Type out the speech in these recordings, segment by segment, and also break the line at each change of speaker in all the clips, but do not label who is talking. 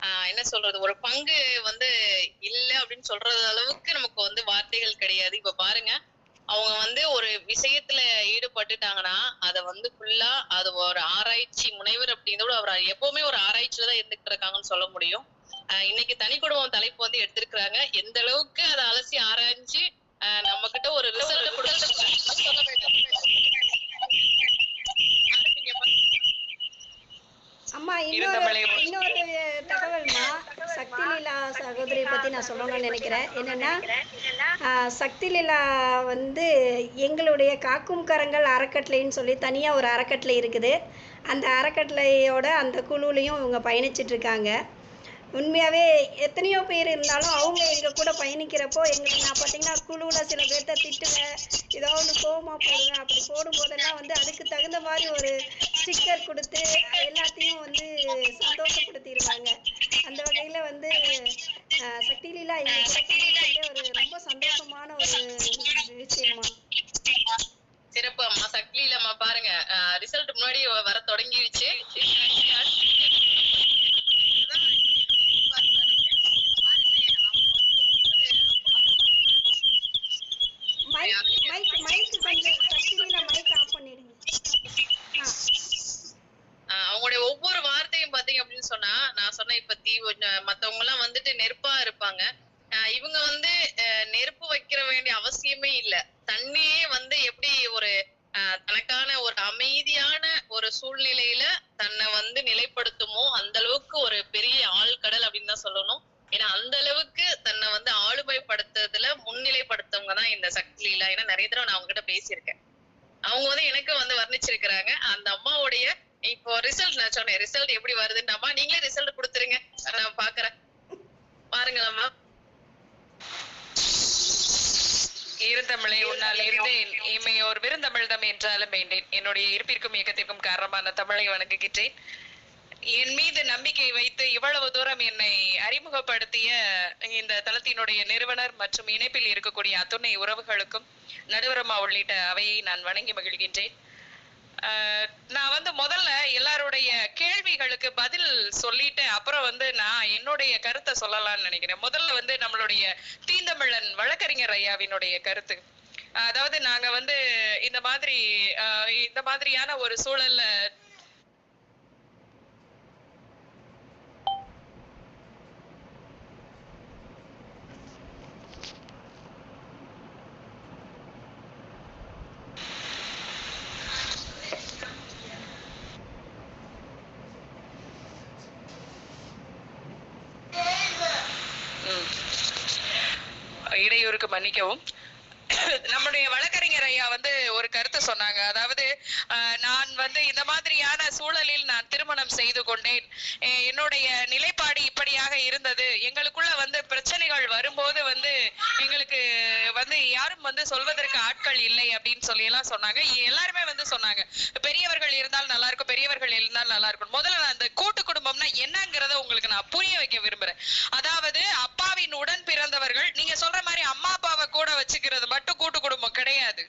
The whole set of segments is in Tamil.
ஆஹ் என்ன சொல்றது ஒரு பங்கு வந்து இல்ல அப்படின்னு சொல்றது அளவுக்கு நமக்கு வந்து வார்த்தைகள் கிடையாது. இப்ப பாருங்க அவங்க வந்து ஒரு விஷயத்துல ஈடுபட்டுட்டாங்கன்னா அத வந்து ஃபுல்லா அது ஒரு ஆராய்ச்சி முனைவர் அப்படின்றத விட அவர் எப்பவுமே ஒரு ஆராய்ச்சியில தான் இருந்துட்டு இருக்காங்கன்னு சொல்ல முடியும். ஆஹ் இன்னைக்கு தனி குடும்பம் தலைப்பு வந்து எடுத்திருக்கிறாங்க. எந்த அளவுக்கு அதை அலசி ஆராய்ஞ்சு ஆஹ் நம்ம கிட்ட ஒரு ரிசல்ட் கொடுத்து சொல்ல வேண்டும் ஆரம்பிங்கம்மா.
அம்மா இன்னொரு
இருந்தமலை
இன்னொரு தகவல்மா சக்தி லீலா சகோதரியை பற்றி நான் சொல்லணும்னு நினைக்கிறேன். என்னென்னா சக்தி லீலா வந்து எங்களுடைய காக்கும் கரங்கள் அறக்கட்டளைன்னு சொல்லி தனியாக ஒரு அறக்கட்டளை இருக்குது. அந்த அறக்கட்டளையோட அந்த குழுலையும் இவங்க பயணிச்சிட்டு இருக்காங்க. உண்மையாகவே எத்தனையோ பேர் இருந்தாலும் அவங்க எங்கள் கூட பயணிக்கிறப்போ எங்களுக்கு நான் பார்த்தீங்கன்னா குழுவில் சில பேர்த்த திட்டுவேன். ஏதோ ஒன்று கோவமாக போடுவேன். அப்படி போடும்போதெல்லாம் வந்து அதுக்கு தகுந்த மாதிரி ஒரு ஸ்டிக்கர் கொடுத்து எல்லாத்தையும் வந்து சந்தோஷப்படுத்திடுவாங்க அந்த வகையில் வந்து அஹ், சக்தி லீலா எங்கள் கூட பயணிக்கிறதே ஒரு ரொம்ப சந்தோஷமான ஒரு விஷயமா
சிறப்பு அம்மா சக்தியில அம்மா. பாருங்க. ரிசல்ட் முன்னாடி வர ஆஹ் அவங்களுடைய ஒவ்வொரு பாத்தீங்க அப்படின்னு சொன்னா நான் சொன்னேன் இப்ப தீ மத்தவங்க எல்லாம் வந்துட்டு நெருப்பா இருப்பாங்க. இவங்க வந்து நெருப்பு வைக்கிற வேண்டிய அவசியமே இல்ல. தண்ணியே வந்து எப்படி ஒரு தனக்கான ஒரு அமைதியான ஒரு சூழ்நிலையில தன்னை வந்து நிலைப்படுத்துமோ அந்த அளவுக்கு ஒரு பெரிய ஆழ்கடல் அப்படின்னு தான் சொல்லணும். ஏன்னா அந்த அளவுக்கு தன்னை வந்து ஆளுமைப்படுத்துறதுல முன்னிலைப்படுத்தவங்க தான் இந்த சக்தி லீலா. ஏன்னா நிறைய தடவை நான் அவங்க கிட்ட பேசியிருக்கேன். அவங்க வந்து எனக்கு வந்து வர்ணிச்சிருக்கிறாங்க. அந்த அம்மாவுடைய இப்போ ரிசல்ட் நான் சொன்னேன். ரிசல்ட் எப்படி வருதுன்னாமா நீங்களே ரிசல்ட் கொடுத்துருங்க. நான் பாக்குறேன். பாருங்களம்மா
இருந்தமிழை உன்னால் இருந்தேன் இமையோர் விருந்தமிழ்தம் என்றாலும் வேண்டேன். என்னுடைய இருப்பிற்கும் இயக்கத்திற்கும் காரணமான தமிழை வணங்குகின்றேன். என் மீது நம்பிக்கை வைத்து இவ்வளவு தூரம் என்னை அறிமுகப்படுத்திய இந்த தளத்தினுடைய நிறுவனர் மற்றும் இணைப்பில் இருக்கக்கூடிய அத்துணை உறவுகளுக்கும் நடுவரமா உள்ளிட்ட அவையை நான் வணங்கி மகிழ்கின்றேன். நான் வந்து முதல்ல எல்லாருடைய கேள்விகளுக்கு பதில் சொல்லிட்டு அப்புறம் வந்து நான் என்னுடைய கருத்தை சொல்லலாம்னு நினைக்கிறேன். முதல்ல வந்து நம்மளுடைய தீந்தமிழன் வழக்கறிஞர் ஐயாவினுடைய கருத்து. அதாவது நாங்க வந்து இந்த மாதிரி ஆஹ் இந்த மாதிரியான ஒரு சூழல்ல இடையூறுக்கு மன்னிக்கவும். நம்முடைய வழக்கறிஞர் ஐயா வந்து ஒரு கருத்து சொன்னாங்க. அதாவது நான் வந்து இந்த மாதிரியான சூழலில் நான் திருமணம் செய்து கொண்டேன். என்னுடைய நிலைப்பாடு இப்படியாக இருந்தது. எங்களுக்குள்ள வந்து பிரச்சனைகள் வரும்போது வந்து எங்களுக்கு வந்து யாரும் வந்து சொல்வதற்கு ஆட்கள் இல்லை அப்படின்னு சொல்லி எல்லாம் சொன்னாங்க. எல்லாருமே வந்து சொன்னாங்க. பெரியவர்கள் இருந்தால் நல்லா இருக்கும் பெரியவர்கள் இருந்தால் நல்லா இருக்கும் முதல்ல நான் அந்த கூட்டு குடும்பம்னா என்னங்கிறத உங்களுக்கு நான் புரிய வைக்க விரும்புறேன். அதாவது அப்பாவின் உடன் பிறந்தவர்கள் நீங்க சொல்ற மாதிரி அம்மா அப்பாவை கூட வச்சுக்கிறது மட்டும் கூட்டு குடும்பம் கிடையாது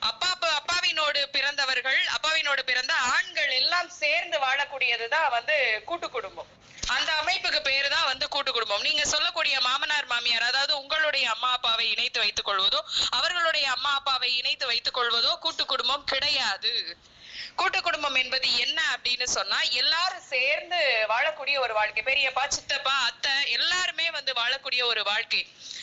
அப்பா அப்பா- அப்பாவினோடு பிறந்தவர்கள் அப்பாவினோடு பிறந்த ஆண்கள் எல்லாம் சேர்ந்து வாழக்கூடியதுதான் வந்து கூட்டு குடும்பம் அந்த அமைப்புக்கு பேரு தான் வந்து கூட்டு குடும்பம் நீங்க சொல்லக்கூடிய மாமனார் மாமியார் அதாவது உங்களுடைய அம்மா அப்பாவை இணைத்து வைத்துக் கொள்வதோ அவர்களுடைய அம்மா அப்பாவை இணைத்து வைத்துக் கொள்வதோ கூட்டு குடும்பம் கிடையாது. கூட்டு குடும்பம் என்பது என்ன அப்படின்னு சொன்னா எல்லாரும் சேர்ந்து வாழக்கூடிய ஒரு வாழ்க்கை. பெரியப்பா சித்தப்பா அத்தை எல்லாருமே வந்து வாழக்கூடிய ஒரு வாழ்க்கை.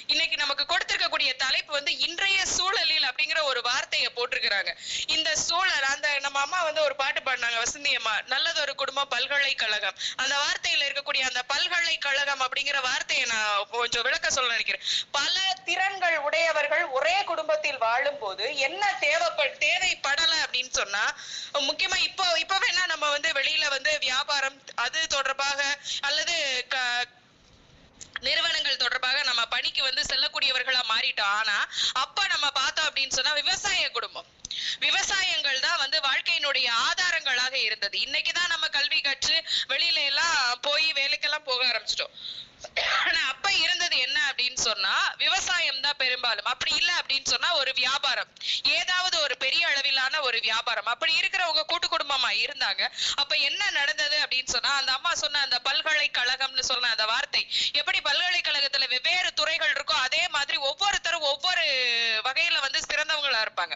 இன்னைக்கு நமக்கு கொடுத்திருக்கக்கூடிய தலைப்பு வந்து இன்றைய சூழலில் அப்படிங்கிற ஒரு வார்த்தையை போட்டிருக்கிறாங்க. இந்த சூழல் அந்த நம்ம அம்மா வந்து ஒரு பாட்டு பாடினாங்க வசந்தி அம்மா நல்லதொரு குடும்பம் பல்கலைக்கழகம். அந்த வார்த்தையில இருக்கக்கூடிய அந்த பல்கலைக்கழகம் அப்படிங்கிற வார்த்தையை நான் கொஞ்சம் விளக்க சொல்ல நினைக்கிறேன். பல திறன்கள் உடையவர்கள் ஒரே குடும்பத்தில் வாழும்போது என்ன தேவைப்ப தேவைப்படல அப்படின்னு சொன்னா முக்கியமா இப்போ இப்போ வேணா நம்ம வந்து வெளியில வந்து வியாபாரம் அது தொடர்பாக அல்லது க- நிறுவனங்கள் தொடர்பாக நம்ம பணிக்கு வந்து செல்லக்கூடியவர்களா மாறிட்டோம். ஆனா அப்ப நம்ம பார்த்தோம் அப்படின்னு சொன்னா விவசாய குடும்பம். விவசாயங்கள் தான் வந்து வாழ்க்கையினுடைய ஆதாரங்களாக இருந்தது. இன்னைக்குதான் நம்ம கல்வி கற்று வெளியில எல்லாம் போய் வேலைக்கெல்லாம் போக ஆரம்பிச்சிட்டோம். ஆனா அப்ப இருந்தது என்ன அப்படின்னு சொன்னா விவசாயம் தான் பெரும்பாலும். அப்படி இல்லை அப்படின்னு சொன்னா ஒரு வியாபாரம். ஏதாவது ஒரு பெரிய ஒரு வியாபாரம். அப்படி இருக்கிறவங்க கூட்டு குடும்பமா இருந்தாங்க. அப்ப என்ன நடந்தது அப்படின்னு சொன்னா அந்த அம்மா சொன்ன அந்த பல்கலைக்கழகம்னு சொன்ன அந்த வார்த்தை எப்படி பல்கலைக்கழகத்துல வெவ்வேறு துறைகள் இருக்கோ அதே மாதிரி ஒவ்வொருத்தரும் ஒவ்வொரு வகையில வந்து சிறந்தவங்களா இருப்பாங்க.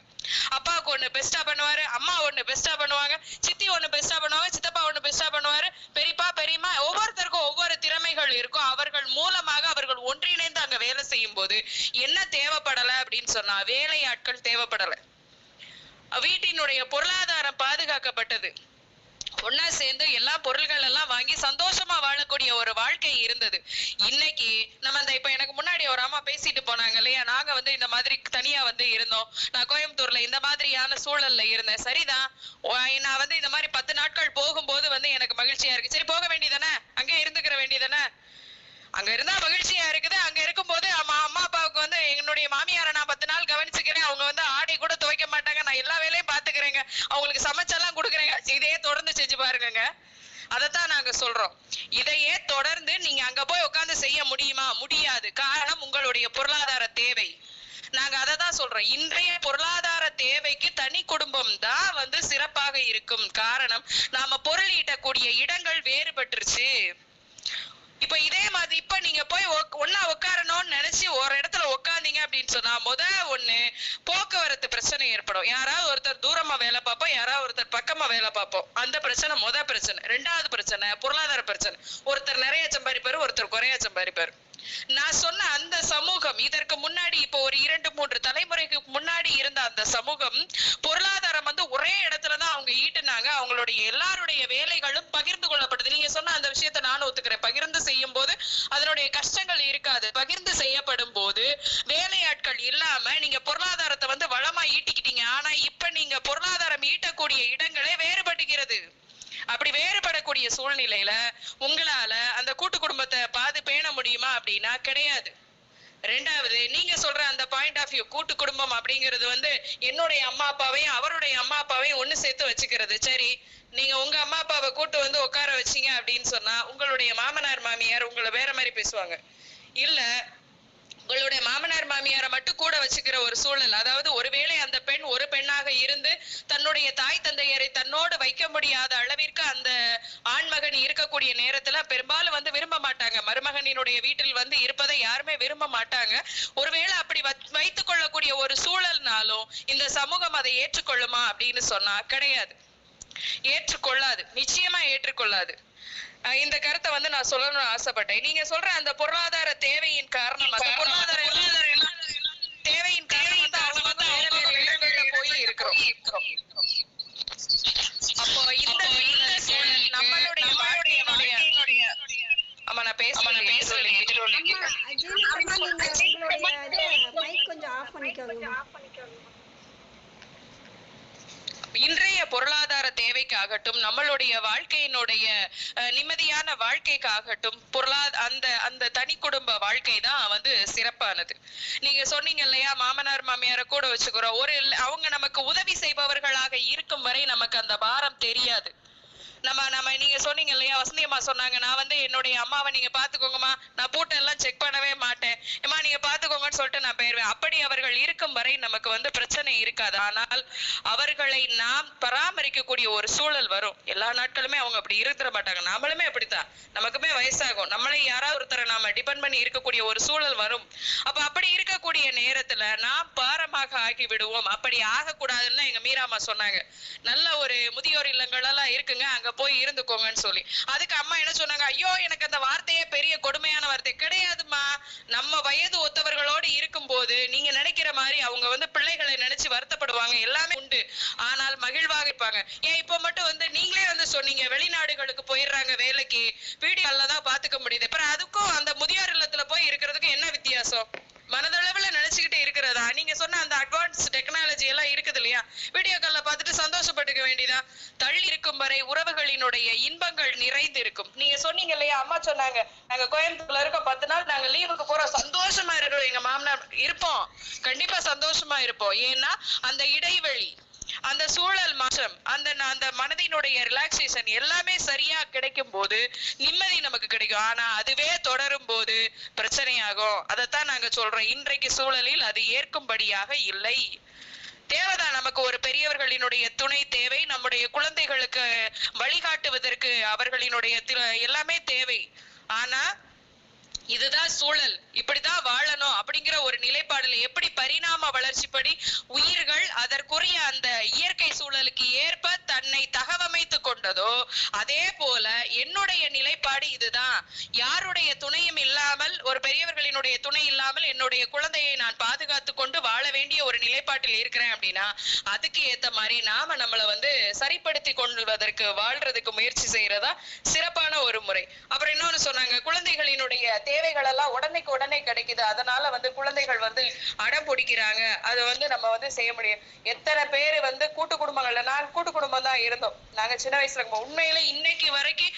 அப்பாவுக்கு ஒண்ணு பெஸ்டா பண்ணுவாரு அம்மா ஒண்ணு பெஸ்டா பண்ணுவாங்க சித்தி ஒண்ணு பெஸ்டா பண்ணுவாங்க சித்தப்பா ஒண்ணு பெஸ்டா பண்ணுவாரு பெரியப்பா பெரியம்மா ஒவ்வொருத்தருக்கும் ஒவ்வொரு திறமைகள் இருக்கும். அவர்கள் மூலமாக அவர்கள் ஒன்றிணைந்து அங்க வேலை செய்யும் போது என்ன தேவைப்படல அப்படின்னு சொன்னா வேலையாட்கள் தேவைப்படலை. வீட்டினுடைய பொருளாதாரம் பாதுகாக்கப்பட்டது. ஒன்னா சேர்ந்து எல்லா பொருள்கள் எல்லாம் வாங்கி சந்தோஷமா வாழக்கூடிய ஒரு வாழ்க்கை இருந்தது. இன்னைக்கு நம்ம அந்த இப்ப எனக்கு முன்னாடி ஒரு அம்மா பேசிட்டு போனாங்க இல்லையா நாங்க வந்து இந்த மாதிரி தனியா வந்து இருந்தோம். நான் கோயம்புத்தூர்ல இந்த மாதிரியான சூழல்ல இருந்தேன். சரிதான் நான் வந்து இந்த மாதிரி பத்து நாட்கள் போகும்போது வந்து எனக்கு மகிழ்ச்சியா இருக்கு. சரி போக வேண்டியதானே அங்கே இருந்துக்கிற வேண்டியதானே அங்க இருந்தா மகிழ்ச்சியா இருக்குது. அங்க இருக்கும்போது அம்மா அம்மா அப்பாவுக்கு வந்து என்னுடைய மாமியாரை நான் பத்து நாள் கவனிச்சுக்கிறேன். அவங்க வந்து நான் எல்லா வேலையும் பாத்துக்கிறேங்க. அவங்களுக்கு சமைச்செல்லாம் கொடுக்குறேங்க. இதையே தொடர்ந்து செஞ்சு பாருங்கங்க. அதைத்தான் நாங்க சொல்றோம். இதையே தொடர்ந்து நீங்க அங்க போய் உட்காந்து செய்ய முடியுமா? முடியாது. காரணம் உங்களுடைய பொருளாதார தேவை. நாங்க அதை தான் சொல்றோம். இன்றைய பொருளாதார தேவைக்கு தனி குடும்பம் தான் வந்து சிறப்பாக இருக்கும். காரணம் நாம பொருள் ஈட்டக்கூடிய இடங்கள் வேறுபட்டுருச்சு. இப்ப இதே மாதிரி இப்ப நீங்க போய் ஒன்னா உட்காரணும்னு நினைச்சு ஒரு இடத்துல உட்காந்தீங்க அப்படின்னு சொன்னா முத ஒண்ணு போக்குவரத்து பிரச்சனை ஏற்படும். யாராவது ஒருத்தர் தூரமா வேலை பார்ப்போம் யாராவது ஒருத்தர் பக்கமா வேலை பார்ப்போம். அந்த பிரச்சனை முத பிரச்சனை. ரெண்டாவது பிரச்சனை பொருளாதார பிரச்சனை. ஒருத்தர் நிறைய சம்பாதிப்பாரு ஒருத்தர் குறைய சம்பாதிப்பாரு. நான் சொன்ன அந்த சமூகம் இதற்கு முன்னாடி இப்போ ஒரு இரண்டு மூன்று தலைமுறைக்கு முன்னாடி இருந்த அந்த சமூகம் பொருளாதாரம் வந்து ஒரே இடத்துல தான் அவங்க அவங்களுடைய எல்லாருடைய வேலைகளும் பகிர்ந்து கொள்ளப்படுது. நீங்க சொன்ன அந்த விஷயத்தை நானும் ஒத்துக்கிறேன். பகிர்ந்து செய்யும் போது அதனுடைய கஷ்டங்கள் இருக்காது. பகிர்ந்து செய்யப்படும் போது வேலையாட்கள் இல்லாம நீங்க பொருளாதாரத்தை வந்து வளமா ஈட்டிக்கிட்டீங்க. ஆனா இப்ப நீங்க பொருளாதாரம் ஈட்டக்கூடிய இடங்களே வேறுபடுகிறது அப்படி வேறுபடக்கூடிய சூழ்நிலையில உங்களால அந்த கூட்டு குடும்பத்தை பாது பேண முடியுமா அப்படின்னா கிடையாது. ரெண்டாவது நீங்க சொல்ற அந்த பாயிண்ட் ஆஃப் வியூ கூட்டு குடும்பம் அப்படிங்கிறது வந்து என்னுடைய அம்மா அப்பாவையும் அவருடைய அம்மா அப்பாவையும் ஒண்ணு சேர்த்து வச்சுக்கிறது. சரி நீங்க உங்க அம்மா அப்பாவை கூட்டு வந்து உட்கார வச்சீங்க அப்படின்னு சொன்னா உங்களுடைய மாமனார் மாமியார் உங்களை வேற மாதிரி பேசுவாங்க. இல்ல உங்களுடைய மாமனார் மாமியாரை மட்டும் கூட வச்சுக்கிற ஒரு சூழல் அதாவது ஒருவேளை அந்த பெண் ஒரு பெண்ணாக இருந்து தன்னுடைய தாய் தந்தையரை தன்னோடு வைக்க முடியாத அளவிற்கு அந்த ஆண்மகன் இருக்கக்கூடிய நேரத்துல பெரும்பாலும் வந்து விரும்ப மாட்டாங்க. மருமகனினுடைய வீட்டில் வந்து இருப்பதை யாருமே விரும்ப மாட்டாங்க. ஒருவேளை அப்படி வைத்துக் கொள்ளக்கூடிய ஒரு சூழல்னாலும் இந்த சமூகம் அதை ஏற்றுக்கொள்ளுமா அப்படின்னு சொன்னா கிடையாது. ஏற்றுக்கொள்ளாது. நிச்சயமா ஏற்றுக்கொள்ளாது. இந்த கருத்தை வந்து நான் சொல்லணும்னு ஆசைப்பட்டேன் நீங்க சொல்ற அந்த பொருளாதார தேவையின் காரணம் அந்த பொருளாதார தேவையின் காரணம் வந்து அவங்க வந்து வேற வேற இடங்கள்ல போய் இருக்கிறோம் அப்போ இந்த நம்மளுடைய வாழ்க்கையினுடைய ஆமா நான் பேசுறேன்
அம்மா அஜய் அம்மா நீங்க உங்களுடைய மைக் கொஞ்சம் ஆஃப் பண்ணிக்கோங்க
இன்றைய பொருளாதார தேவைக்காகட்டும் நம்மளுடைய வாழ்க்கையினுடைய நிம்மதியான வாழ்க்கைக்காகட்டும் பொருளா அந்த அந்த தனி குடும்ப வாழ்க்கை தான் வந்து சிறப்பானது. நீங்க சொன்னீங்க இல்லையா மாமனார் மாமியாரை கூட வச்சுக்கிறோம். ஒரு அவங்க நமக்கு உதவி செய்பவர்களாக இருக்கும் வரை நமக்கு அந்த பாரம் தெரியாது. நம்ம நம்ம நீங்க சொன்னீங்க இல்லையா? வசந்தி அம்மா சொன்னாங்க நான் வந்து என்னுடைய அம்மாவை நீங்க பாத்துக்கோங்கம்மா நான் பூட்டை எல்லாம் செக் பண்ணவே மாட்டேன். அம்மா நீங்க பாத்துக்கோங்கன்னு சொல்லிட்டு நான் போயிருவேன். அப்படி அவர்கள் இருக்கும் வரை நமக்கு வந்து பிரச்சனை இருக்காது. ஆனால் அவர்களை நாம் பராமரிக்கக்கூடிய ஒரு சூழல் வரும். எல்லா நாட்களுமே அவங்க அப்படி இருந்துட மாட்டாங்க. நாமளுமே அப்படித்தான். நமக்குமே வயசாகும். நம்மளே யாராவது ஒருத்தரை நாம டிபெண்ட் பண்ணி இருக்கக்கூடிய ஒரு சூழல் வரும். அப்ப அப்படி இருக்கக்கூடிய நேரத்துல நாம் பாரமாக ஆகி விடுவோம் அப்படி ஆகக்கூடாதுன்னு எங்க மீராமா சொன்னாங்க. நல்ல ஒரு முதியோர் இல்லங்கள் எல்லாம் இருக்குங்க. அங்க போய் இருந்துக்கோங்கன்னு சொல்லி. அதுக்கு அம்மா என்ன சொன்னாங்க? ஐயோ எனக்கு அந்த வார்த்தையே பெரிய கொடுமையான வார்த்தை கிடையாதுமா நம்ம வயது ஒத்தவர்களோடு இருக்கும்போது நீங்க நினைக்கிற மாதிரி அவங்க வந்து பிள்ளைகளை நினைச்சு வருத்தப்படுவாங்க. எல்லாமே உண்டு. ஆனால் மகிழ்வாக இருப்பாங்க. ஏன் இப்ப மட்டும் வந்து நீங்களே வந்து சொன்னீங்க வெளிநாடுகளுக்கு போயிடுறாங்க வேலைக்கு. வீடியோல தான் பாத்துக்க முடியுது. அப்புறம் அதுக்கும் அந்த முதியோர் இல்லத்துல போய் இருக்கிறது மனதளவுல நினைச்சுக்கிட்டே இருக்கிறதா? நீங்க சொன்ன அந்த அட்வான்ஸ் டெக்னாலஜி எல்லாம் இருக்குது இல்லையா? வீடியோ கால்ல பார்த்துட்டு சந்தோஷப்பட்டுக்க வேண்டியதா? தள்ளி இருக்கும் வரை உறவுகளினுடைய இன்பங்கள் நிறைந்து இருக்கும் நீங்க சொன்னீங்க இல்லையா? அம்மா சொன்னாங்க நாங்க கோயம்புத்தூர்ல இருக்கோம் பத்து நாள் நாங்க லீவுக்கு போறோம். சந்தோஷமா இருக்கிறோம் எங்க மாமனார் இருப்போம். கண்டிப்பா சந்தோஷமா இருப்போம். ஏன்னா அந்த இடைவெளி அந்த சூழல் மாற்றம் அந்த அந்த மனதினுடைய ரிலாக்ஸேஷன் எல்லாமே சரியா கிடைக்கும் போது நிம்மதி நமக்கு கிடைக்கும். ஆனா அதுவே தொடரும் போது பிரச்சனையாகும். அதைத்தான் நாங்க சொல்றோம். இன்றைக்கு சூழலில் அது ஏற்கும்படியாக இல்லை. தேவைதான் நமக்கு ஒரு பெரியவர்களினுடைய துணை தேவை. நம்முடைய குழந்தைகளுக்கு வழிகாட்டுவதற்கு அவர்களினுடைய எல்லாமே தேவை. ஆனா இதுதான் சூழல். இப்படிதான் வாழணும் அப்படிங்கிற ஒரு நிலைப்பாடுல எப்படி பரிணாம வளர்ச்சிப்படி உயிர்கள் அதற்குரிய அந்த இயற்கை சூழலுக்கு ஏற்ப தன்னை தகவமைத்து கொண்டதோ அதே போல என்னுடைய நிலைப்பாடு இதுதான். யாருடைய துணையும் இல்லாமல் ஒரு பெரியவர்களினுடைய துணை இல்லாமல் என்னுடைய குழந்தையை நான் பாதுகாத்து கொண்டு வாழ வேண்டிய ஒரு நிலைப்பாட்டில் இருக்கிறேன் அப்படின்னா அதுக்கு ஏத்த மாதிரி நாம நம்மளை வந்து சரிப்படுத்தி கொள்வதற்கு வாழ்றதுக்கு முயற்சி செய்யறதா சிறப்பான ஒரு முறை. அப்புறம் இன்னொன்னு சொன்னாங்க குழந்தைகளினுடைய தேவைகள் எல்லாம் உடனேக்கு உடனே கிடைக்குது. அதனால வந்து குழந்தைகள் வந்து அடம் பிடிக்கிறாங்க. அதை வந்து நம்ம வந்து செய்ய முடியும். எத்தனை பேர் வந்து கூட்டு குடும்பங்கள்ல நான் கூட்டு குடும்பம் தான் இருந்தோம். நாங்க சின்ன வயசுல இருக்கும் உண்மையில இன்னைக்கு வரைக்கும்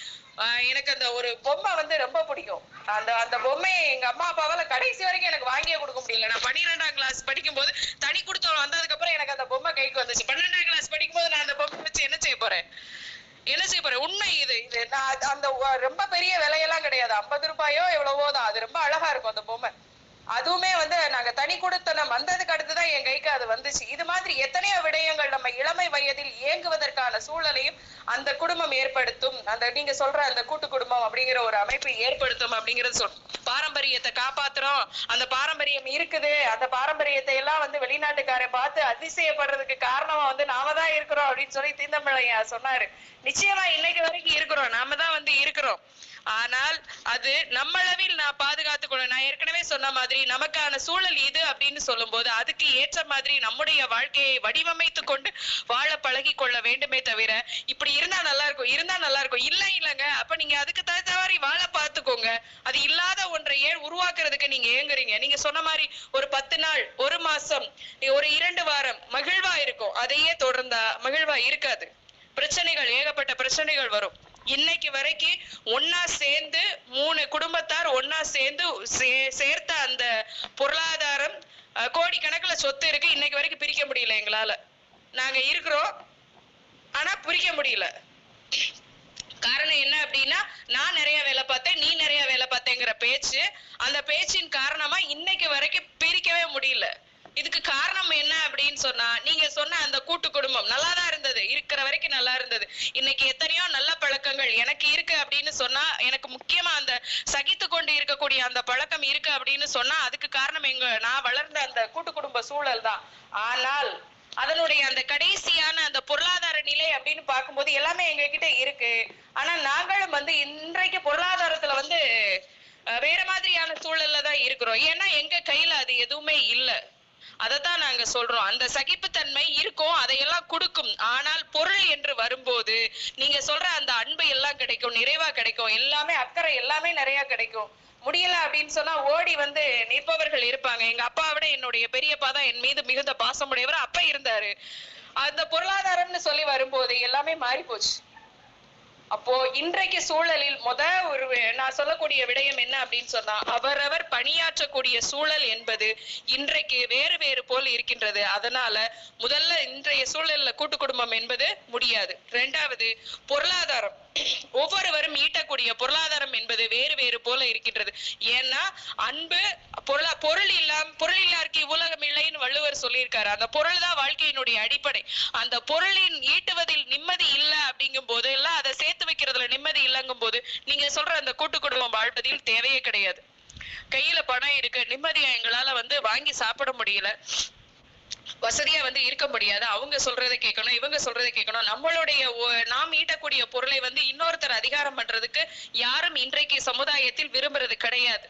எனக்கு அந்த ஒரு பொம்மை வந்து ரொம்ப பிடிக்கும். அந்த அந்த பொம்மையை எங்க அம்மா அப்பாவால கடைசி வரைக்கும் எனக்கு வாங்கியே கொடுக்க முடியல. நான் பன்னிரெண்டாம் கிளாஸ் படிக்கும் போது தனி கொடுத்தோம். வந்ததுக்கு அப்புறம் எனக்கு அந்த பொம்மை கைக்கு வந்துச்சு. பன்னிரெண்டாம் கிளாஸ் படிக்கும் போது நான் அந்த பொம்மை வச்சு என்ன செய்ய போறேன்? என்ன செய்ய போறேன் உண்மை இது. இது நான் அந்த ரொம்ப பெரிய விலையெல்லாம் கிடையாது. ஐம்பது ரூபாயோ எவ்வளவோ தான். அது ரொம்ப அழகா இருக்கும் அந்த பொம்மை. அதுவுமே வந்து நாங்க தனி கொடுத்தனம் வந்ததுக்கு அடுத்துதான் என் கைக்கு அது வந்துச்சு. இது மாதிரி எத்தனையோ விடயங்கள் நம்ம இளமை வயதில் இயங்குவதற்கான சூழலையும் அந்த குடும்பம் ஏற்படுத்தும். அந்த நீங்க சொல்ற அந்த கூட்டு குடும்பம் அப்படிங்கிற ஒரு அமைப்பை ஏற்படுத்தும் அப்படிங்கறது சொல் பாரம்பரியத்தை காப்பாத்துறோம். அந்த பாரம்பரியம் இருக்குது. அந்த பாரம்பரியத்தை எல்லாம் வந்து வெளிநாட்டுக்காரை பார்த்து அதிசயப்படுறதுக்கு காரணமா வந்து நாம தான் இருக்கிறோம் அப்படின்னு சொல்லி தீந்தமிழையா சொன்னாரு. நிச்சயமா இன்னைக்கு வரைக்கும் இருக்கிறோம். நாம தான் வந்து இருக்கிறோம். ஆனால் அது நம்மளவில் நான் பாதுகாத்துக்கணும் நான் ஏற்கனவே சொன்ன மாதிரி நமக்கான சூழல் இது அப்படின்னு சொல்லும்போது அதுக்கு ஏற்ற மாதிரி நம்முடைய வாழ்க்கையை வடிவமைத்து கொண்டு வாழ பழகி கொள்ள வேண்டுமே தவிர இப்படி இருந்தா நல்லா இருக்கும் இருந்தா நல்லா இருக்கும். இல்ல இல்லங்க. அப்ப நீங்க அதுக்கு தகுந்த மாதிரி வாழ பார்த்துக்கோங்க. அது இல்லாத ஒன்றையே உருவாக்குறதுக்கு நீங்க ஏங்குறீங்க? நீங்க சொன்ன மாதிரி ஒரு பத்து நாள் ஒரு மாசம் ஒரு இரண்டு வாரம் மகிழ்வா இருக்கும். அதையே தொடர்ந்தா மகிழ்வா இருக்காது. பிரச்சனைகள் ஏகப்பட்ட பிரச்சனைகள் வரும். இன்னைக்கு வரைக்கும் ஒன்னா சேர்ந்து மூணு குடும்பத்தார் ஒன்னா சேர்ந்து சே- சேர்த்த அந்த பொருளாதாரம் கோடிக்கணக்கில் கோடிக்கணக்குல சொத்து இருக்கு. இன்னைக்கு வரைக்கும் பிரிக்க முடியல எங்களால. நாங்க இருக்கிறோம். ஆனா பிரிக்க முடியல. காரணம் என்ன அப்படின்னா நான் நிறைய வேலை பார்த்தேன் நீ நிறைய வேலை பார்த்தேங்கிற பேச்சு அந்த பேச்சின் காரணமா இன்னைக்கு வரைக்கும் பிரிக்கவே முடியல. இதுக்கு காரணம் என்ன அப்படின்னு சொன்னா நீங்க சொன்ன அந்த கூட்டு குடும்பம் நல்லா தான் இருந்தது. இருக்கிற வரைக்கும் நல்லா இருந்தது. இன்னைக்கு எத்தனையோ நல்ல பழக்கங்கள் எனக்கு இருக்கு அப்படின்னு சொன்னா எனக்கு முக்கியமா அந்த சகித்து கொண்டு இருக்கக்கூடிய அந்த பழக்கம் இருக்கு அப்படின்னு சொன்னா அதுக்கு காரணம் எங்க நான் வளர்ந்த அந்த கூட்டு குடும்ப சூழல் தான். ஆனால் அதனுடைய அந்த கடைசியான அந்த பொருளாதார நிலை அப்படின்னு பார்க்கும்போது எல்லாமே எங்க கிட்ட இருக்கு. ஆனா நாங்களும் வந்து இன்றைக்கு பொருளாதாரத்துல வந்து வேற மாதிரியான சூழல்ல தான் இருக்கிறோம். ஏன்னா எங்க கையில அது எதுவுமே இல்லை. அதைத்தான் நாங்க சொல்றோம். அந்த சகிப்புத்தன்மை இருக்கும் அதையெல்லாம் கொடுக்கும். ஆனால் பொருள் என்று வரும்போது நீங்க சொல்ற அந்த அன்பு எல்லாம் கிடைக்கும் நிறைவா கிடைக்கும். எல்லாமே அக்கறை எல்லாமே நிறைய கிடைக்கும். முடியல அப்படின்னு சொன்னா ஓடி வந்து நிற்பவர்கள் இருப்பாங்க. எங்க அப்பா விட என்னுடைய பெரியப்பா தான் என் மீது மிகுந்த பாசமுடையவர். அப்ப இருந்தாரு. அந்த பொருளாதாரம்னு சொல்லி வரும்போது எல்லாமே மாறி போச்சு அப்போ இன்றைக்கு சூழலில் முத ஒரு நான் சொல்லக்கூடிய விடயம் என்ன அப்படின்னு சொன்னா அவரவர் பணியாற்றக்கூடிய சூழல் என்பது இன்றைக்கு வேறு வேறு போல் இருக்கின்றது. அதனால முதல்ல இன்றைய சூழல்ல கூட்டு குடும்பம் என்பது முடியாது. ரெண்டாவது பொருளாதாரம். ஒவ்வொருவரும் ஈட்டக்கூடிய பொருளாதாரம் என்பது வேறு வேறு போல இருக்கின்றது. ஏன்னா அன்பு பொருளா பொருள் இல்லாம் பொருள் இல்லாருக்கு உலகம் இல்லைன்னு வள்ளுவர் சொல்லியிருக்காரு. அந்த பொருள் தான் வாழ்க்கையினுடைய அடிப்படை. அந்த பொருளின் ஈட்டுவதில் நிம்மதி இல்லை அப்படிங்கும் போது எல்லாம் அதை சேர்த்து வைக்கிறதுல நிம்மதி இல்லைங்கும் போது நீங்க சொல்ற அந்த கூட்டு குடும்பம் வாழ்வதில் தேவையே கிடையாது. கையில பணம் இருக்கு நிம்மதியா எங்களால வந்து வாங்கி சாப்பிட முடியல வசதியா வந்து இருக்க முடியாது. அவங்க சொல்றதை கேட்கணும் இவங்க சொல்றதை கேட்கணும். நம்மளுடைய நாம் ஈட்டக்கூடிய பொருளை வந்து இன்னொருத்தர் அதிகாரம் பண்றதுக்கு யாரும் இன்றைக்கு சமுதாயத்தில் விரும்புறது கிடையாது.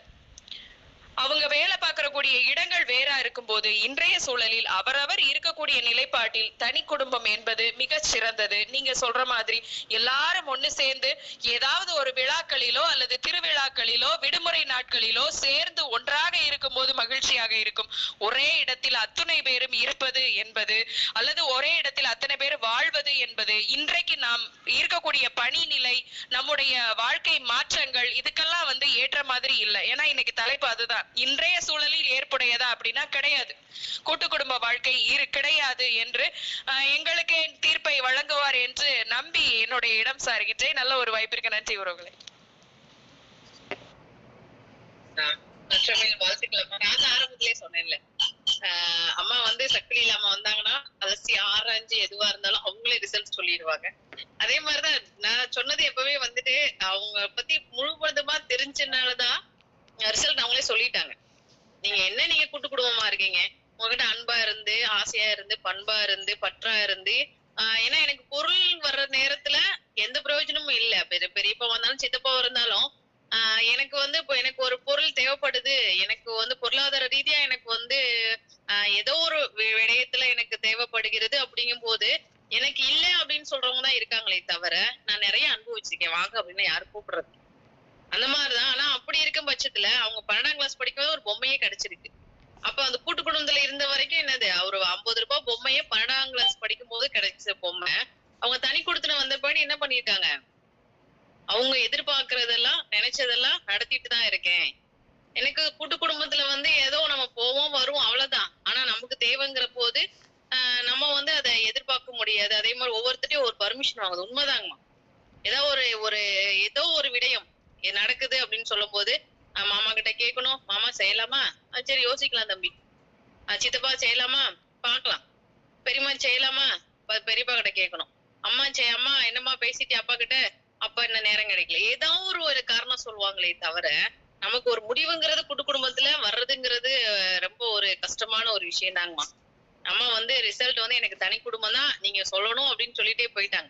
அவங்க வேலை பார்க்கக்கூடிய இடங்கள் வேறா இருக்கும்போது இன்றைய சூழலில் அவரவர் இருக்கக்கூடிய நிலைப்பாட்டில் தனி குடும்பம் என்பது மிக சிறந்தது. நீங்க சொல்ற மாதிரி எல்லாரும் ஒண்ணு சேர்ந்து ஏதாவது ஒரு விழாக்களிலோ அல்லது திருவிழாக்களிலோ விடுமுறை நாட்களிலோ சேர்ந்து ஒன்றாக இருக்கும்போது மகிழ்ச்சியாக இருக்கும். ஒரே இடத்தில் அத்துணை பேரும் இருப்பது என்பது அல்லது ஒரே இடத்தில் அத்தனை பேர் வாழ்வது என்பது இன்றைக்கு நாம் இருக்கக்கூடிய பணி நிலை நம்முடைய வாழ்க்கை மாற்றங்கள் இதுக்கெல்லாம் வந்து ஏற்ற மாதிரி இல்லை. ஏன்னா இன்னைக்கு தலைப்பு அதுதான். இன்றைய சூழலில் ஏற்புடையதா அப்படின்னா கிடையாது. கூட்டு குடும்ப வாழ்க்கை இரு கிடையாது என்று எங்களுக்கு என் தீர்ப்பை வழங்குவார் என்று நம்பி என்னுடைய இடம் சாருகின்றேன். நல்ல ஒரு வாய்ப்பிற்கு நன்றி உறவுகளை.
அம்மா. ஆரம்பத்திலே சொன்னேன்ல. ஆஹ் அம்மா வந்து சக்தி இல்லாம வந்தாங்கன்னா அலசி ஆராய்ஞ்சு எதுவா இருந்தாலும் அவங்களே ரிசல்ட் சொல்லிடுவாங்க. அதே மாதிரிதான் நான் சொன்னது எப்பவே வந்துட்டு அவங்க பத்தி முழுவதுமா தெரிஞ்சனாலதான் ரிசல்ட் அவங்களே சொல்லிட்டாங்க. நீங்க என்ன நீங்க கூட்டு குடும்பமா இருக்கீங்க? உங்ககிட்ட அன்பா இருந்து ஆசையா இருந்து பண்பா இருந்து பற்றா இருந்து ஆஹ் ஏன்னா எனக்கு பொருள் வர்ற நேரத்துல எந்த பிரயோஜனமும் இல்ல. பெரிய பெரியப்பா வந்தாலும் சித்தப்பா இருந்தாலும் ஆஹ் எனக்கு வந்து இப்போ எனக்கு ஒரு பொருள் தேவைப்படுது. எனக்கு வந்து பொருளாதார ரீதியா எனக்கு வந்து ஆஹ் ஏதோ ஒரு விடயத்துல எனக்கு தேவைப்படுகிறது அப்படிங்கும் போது எனக்கு இல்ல அப்படின்னு சொல்றவங்க தான் இருக்காங்களே தவிர நான் நிறைய அனுபவிச்சிருக்கேன். வாங்க அப்படின்னு யாரும் கூப்பிடுறது அந்த மாதிரிதான். ஆனா அப்படி இருக்கும் பட்சத்துல அவங்க பன்னெண்டாம் கிளாஸ் படிக்கும்போது ஒரு பொம்மையே கிடைச்சிருக்கு. அப்ப அந்த கூட்டு குடும்பத்துல இருந்த வரைக்கும் என்னது? ஒரு ஐம்பது ரூபாய் பொம்மையே பன்னெண்டாம் கிளாஸ் படிக்கும் போது கிடைச்ச பொம்மை. அவங்க தனி கொடுத்துன வந்த என்ன பண்ணிருக்காங்க அவங்க எதிர்பார்க்கறதெல்லாம் நினைச்சதெல்லாம் நடத்திட்டு தான் இருக்கேன். எனக்கு கூட்டு குடும்பத்துல வந்து ஏதோ நம்ம போவோம் வருவோம் அவ்வளவுதான். ஆனா நமக்கு தேவைங்கிற போது நம்ம வந்து அதை எதிர்பார்க்க முடியாது. அதே மாதிரி ஒவ்வொருத்தட்டையும் ஒரு பர்மிஷன் வாங்குது உண்மைதாங்கம்மா. ஏதோ ஒரு ஒரு ஏதோ ஒரு விடயம். நடக்குது அப்படின்னு சொல்லும் போது மாமா கிட்ட கேட்கணும் மாமா செய்யலாமா? சரி யோசிக்கலாம் தம்பி. சித்தப்பா செய்யலாமா? பார்க்கலாம். பெரியம்மா செய்யலாமா? பெரியப்பா கிட்ட கேட்கணும் அம்மா செய் அம்மா என்னம்மா பேசிட்டு அப்பா கிட்ட? அப்பா என்ன நேரம் கிடைக்கல. ஏதாவது ஒரு ஒரு காரணம் சொல்லுவாங்களே தவிர நமக்கு ஒரு முடிவுங்கிறது கூட்டு குடும்பத்துல வர்றதுங்கிறது ரொம்ப ஒரு கஷ்டமான ஒரு விஷயம் தாங்கம்மா அம்மா வந்து ரிசல்ட் வந்து எனக்கு தனி குடும்பம் தான். நீங்க சொல்லணும் அப்படின்னு சொல்லிட்டே போயிட்டாங்க.